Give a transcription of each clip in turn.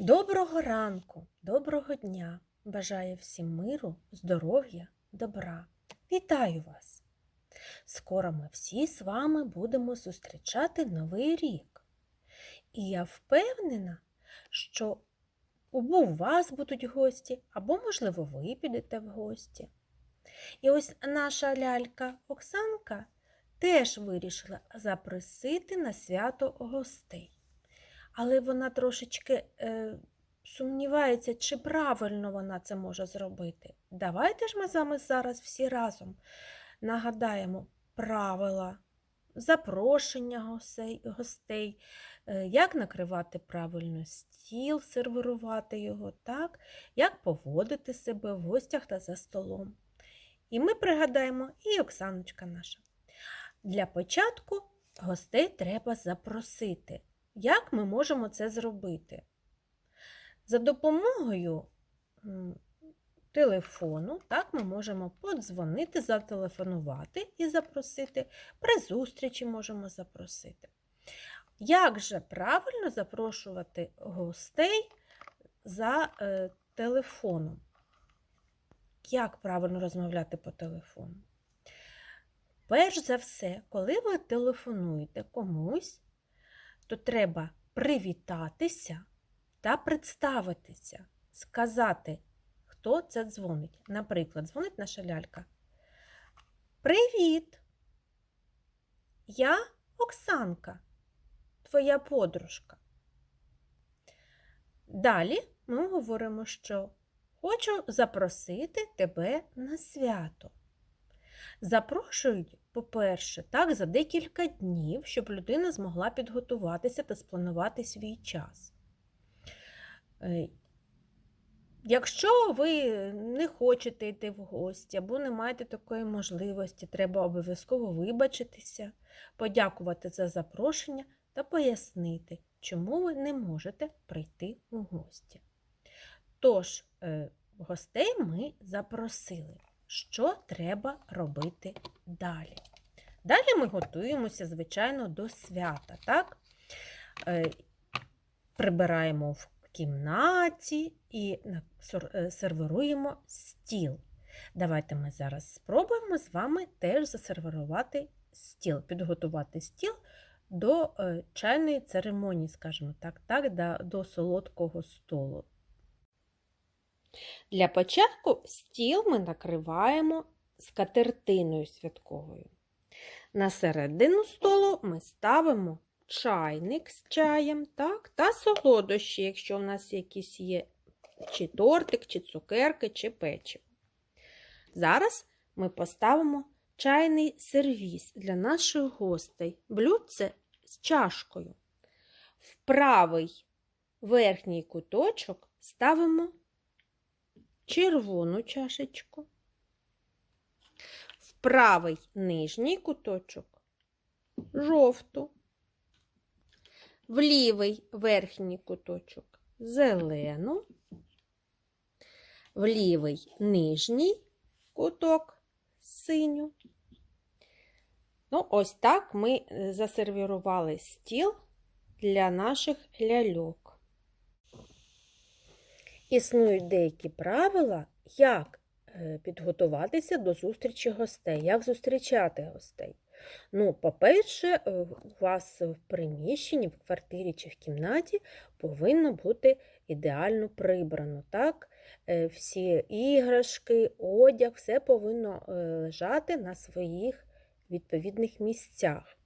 Доброго ранку, доброго дня! Бажаю всім миру, здоров'я, добра. Вітаю вас! Скоро ми всі з вами будемо зустрічати Новий рік. І я впевнена, що або у вас будуть гості, або, можливо, ви підете в гості. І ось наша лялька Оксанка теж вирішила запросити на свято гостей. Але вона трошечки е, сумнівається, чи правильно вона це може зробити. Давайте ж ми з вами зараз всі разом нагадаємо правила запрошення гостей, е, як накривати правильно стіл, сервірувати його, так, як поводити себе в гостях та за столом. І ми пригадаємо і Оксаночка наша. Для початку гостей треба запросити. Як ми можемо це зробити? За допомогою телефону так, ми можемо подзвонити, зателефонувати і запросити, при зустрічі можемо запросити. Як же правильно запрошувати гостей за е, телефоном? Як правильно розмовляти по телефону? Перш за все, коли ви телефонуєте комусь, то треба привітатися та представитися, сказати, хто це дзвонить. Наприклад, дзвонить наша лялька. Привіт! Я Оксанка, твоя подружка. Далі ми говоримо, що хочу запросити тебе на свято. Запрошують, по-перше, так, за декілька днів, щоб людина змогла підготуватися та спланувати свій час. Е, Якщо ви не хочете йти в гості або не маєте такої можливості, треба обов'язково вибачитися, подякувати за запрошення та пояснити, чому ви не можете прийти у гості. Тож, е, гостей ми запросили що треба робити далі. Далі ми готуємося, звичайно, до свята. так? Е, Прибираємо в кімнаті і е, сервіруємо стіл. Давайте ми зараз спробуємо з вами теж засервірувати стіл, підготувати стіл до е, чайної церемонії, скажімо так, так, до солодкого столу. Для початку стіл ми накриваємо скатертиною святковою. На середину столу ми ставимо чайник з чаєм так, та солодощі, якщо в нас якісь є чи тортик, чи цукерки, чи печиво. Зараз ми поставимо чайний сервіс для наших гостей, блюдце з чашкою. В правий верхній куточок ставимо червону чашечку, в правий нижній куточок жовту, в лівий верхній куточок зелену, в лівий нижній куток синю. Ну, ось так ми засервірували стіл для наших ляльок. Існують деякі правила, як е, підготуватися до зустрічі гостей, як зустрічати гостей. Ну, По-перше, е, у вас в приміщенні, в квартирі чи в кімнаті повинно бути ідеально прибрано. так? Е, всі іграшки, одяг, все повинно лежати на своїх відповідних місцях.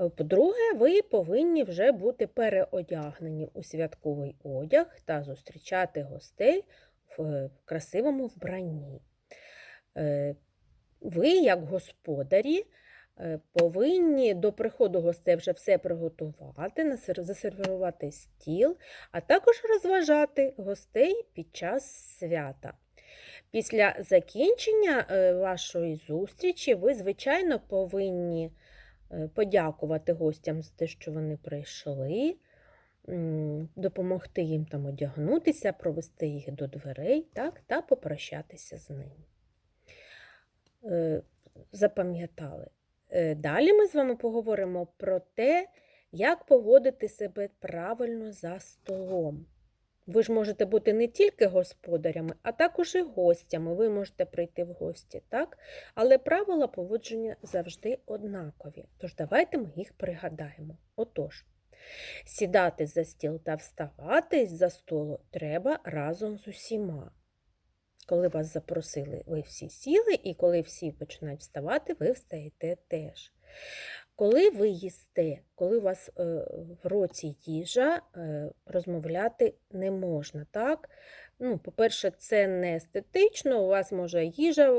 Е, по-друге, ви повинні вже бути переодягнені у святковий одяг та зустрічати гостей в красивому вбранні. Е, ви, як господарі, е, повинні до приходу гостей вже все приготувати, засервірувати стіл, а також розважати гостей під час свята. Після закінчення вашої зустрічі ви, звичайно, повинні Е, подякувати гостям за те, що вони прийшли, допомогти їм там одягнутися, провести їх до дверей так, та попрощатися з ними. Е, запам'ятали. Е, далі ми з вами поговоримо про те, як поводити себе правильно за столом. Ви ж можете бути не тільки господарями, а також і гостями. Ви можете прийти в гості, так? Але правила поводження завжди однакові. Тож давайте ми їх пригадаємо. Отож, сідати за стіл та вставати за столу треба разом з усіма. Коли вас запросили, ви всі сіли, і коли всі починають вставати, ви встаєте теж. Коли ви їсте, коли у вас е, в роті їжа, е, розмовляти не можна, так? Ну, по-перше, це не естетично, у вас може їжа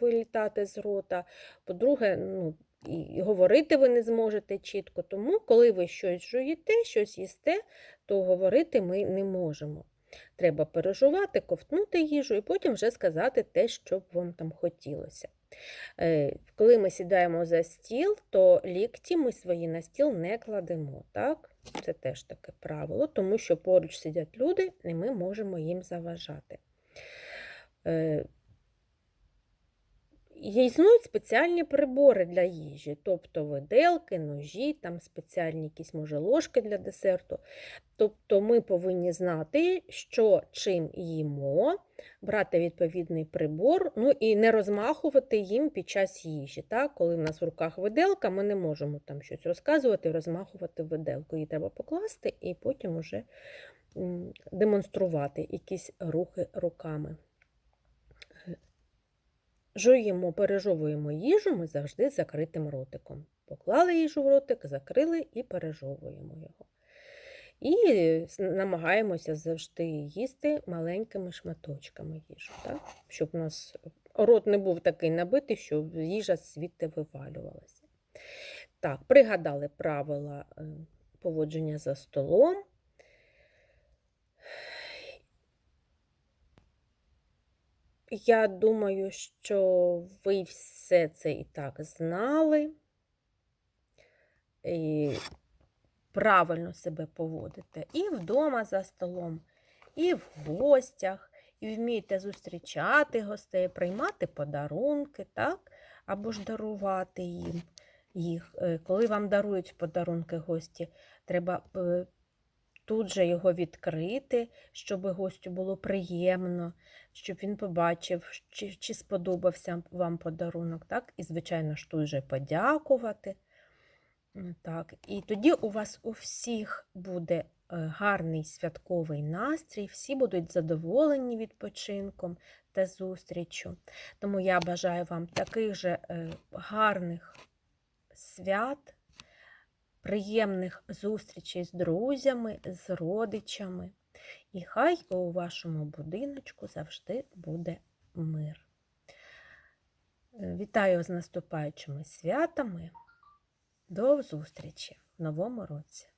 вилітати з рота. По-друге, ну, і говорити ви не зможете чітко. Тому, коли ви щось жуєте, щось їсте, то говорити ми не можемо. Треба пережувати, ковтнути їжу і потім вже сказати те, що б вам там хотілося. Е, Коли ми сідаємо за стіл, то лікті ми свої на стіл не кладемо. Так? Це теж таке правило, тому що поруч сидять люди, і ми можемо їм заважати. Є- Існують спеціальні прибори для їжі, тобто виделки, ножі, там спеціальні якісь, може, ложки для десерту. Тобто ми повинні знати, що чим їмо, брати відповідний прибор, ну і не розмахувати їм під час їжі. Так? Коли в нас в руках виделка, ми не можемо там щось розказувати, розмахувати виделку. Її треба покласти і потім уже демонструвати якісь рухи руками. Жуємо, пережовуємо їжу ми завжди з закритим ротиком. Поклали їжу в ротик, закрили і пережовуємо його. І намагаємося завжди їсти маленькими шматочками їжу, так? щоб у нас рот не був такий набитий, що їжа звідти вивалювалася. Так, пригадали правила е, поводження за столом. Я думаю, що ви все це і так знали. І правильно себе поводите і вдома за столом, і в гостях, і вмієте зустрічати гостей, приймати подарунки, так? Або ж дарувати їм їх. Е, Коли вам дарують подарунки гості, треба е, тут же його відкрити, щоб гостю було приємно, щоб він побачив, чи, чи сподобався вам подарунок, так? І, звичайно ж, тут же подякувати. Так, і тоді у вас у всіх буде е, гарний святковий настрій, всі будуть задоволені відпочинком та зустрічю. Тому я бажаю вам таких же е, гарних свят, приємних зустрічей з друзями, з родичами. І хай у вашому будиночку завжди буде мир. Вітаю з наступаючими святами. До зустрічі в новому році!